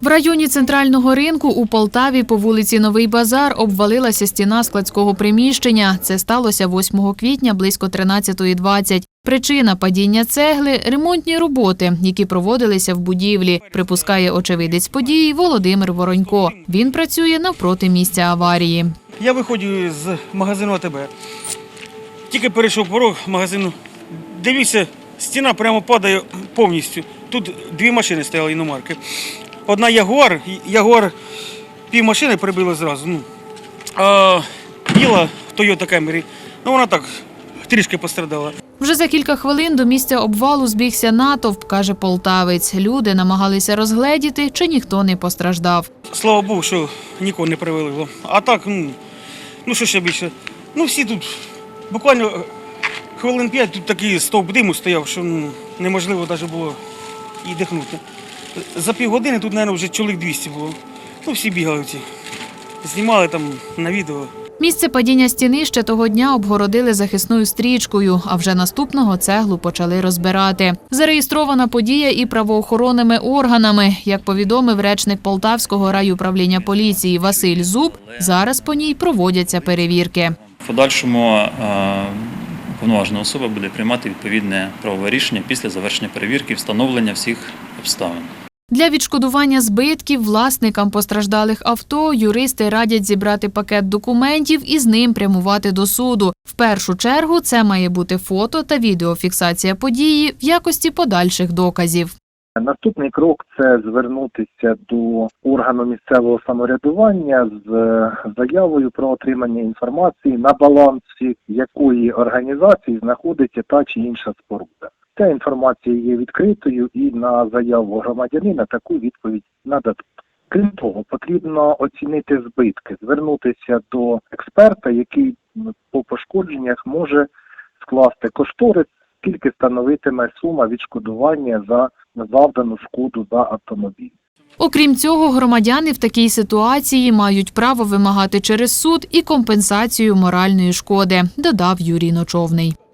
В районі центрального ринку у Полтаві по вулиці Новий Базар обвалилася стіна складського приміщення. Це сталося 8 квітня близько 13.20. Причина падіння цегли ремонтні роботи, які проводилися в будівлі, припускає очевидець події Володимир Воронько. Він працює навпроти місця аварії. Я виходжу з магазину АТБ. Тільки перейшов порог магазину. Дивлюся, стіна прямо падає повністю. Тут дві машини стояли іномарки. Одна Ягуар, Ягуар пів машини прибило зразу. Ну, а біла Toyota Camry, ну вона так трішки пострадала. Вже за кілька хвилин до місця обвалу збігся натовп, каже полтавець. Люди намагалися розгледіти, чи ніхто не постраждав. Слава Богу, що нікого не привелило. А так, ну, ну що ще більше. Ну всі тут буквально хвилин п'ять тут такий стовп диму стояв, що ну, неможливо навіть було і дихнути. За півгодини тут, мабуть, вже чоловік 200 було. Ну, всі бігали ці. Знімали там на відео. Місце падіння стіни ще того дня обгородили захисною стрічкою, а вже наступного цеглу почали розбирати. Зареєстрована подія і правоохоронними органами. Як повідомив речник Полтавського райуправління поліції Василь Зуб, зараз по ній проводяться перевірки. В подальшому е, повноважена особа буде приймати відповідне правове рішення після завершення перевірки і встановлення всіх обставин. Для відшкодування збитків власникам постраждалих авто юристи радять зібрати пакет документів і з ним прямувати до суду. В першу чергу це має бути фото та відеофіксація події в якості подальших доказів. Наступний крок це звернутися до органу місцевого самоврядування з е, заявою про отримання інформації на балансі якої організації знаходиться та чи інша споруда. Ця інформація є відкритою і на заяву громадянина таку відповідь нададуть. Крім того, потрібно оцінити збитки, звернутися до експерта, який по пошкодженнях може скласти кошторис, скільки становитиме сума відшкодування за завдану шкоду за автомобіль. Окрім цього, громадяни в такій ситуації мають право вимагати через суд і компенсацію моральної шкоди, додав Юрій Ночовний.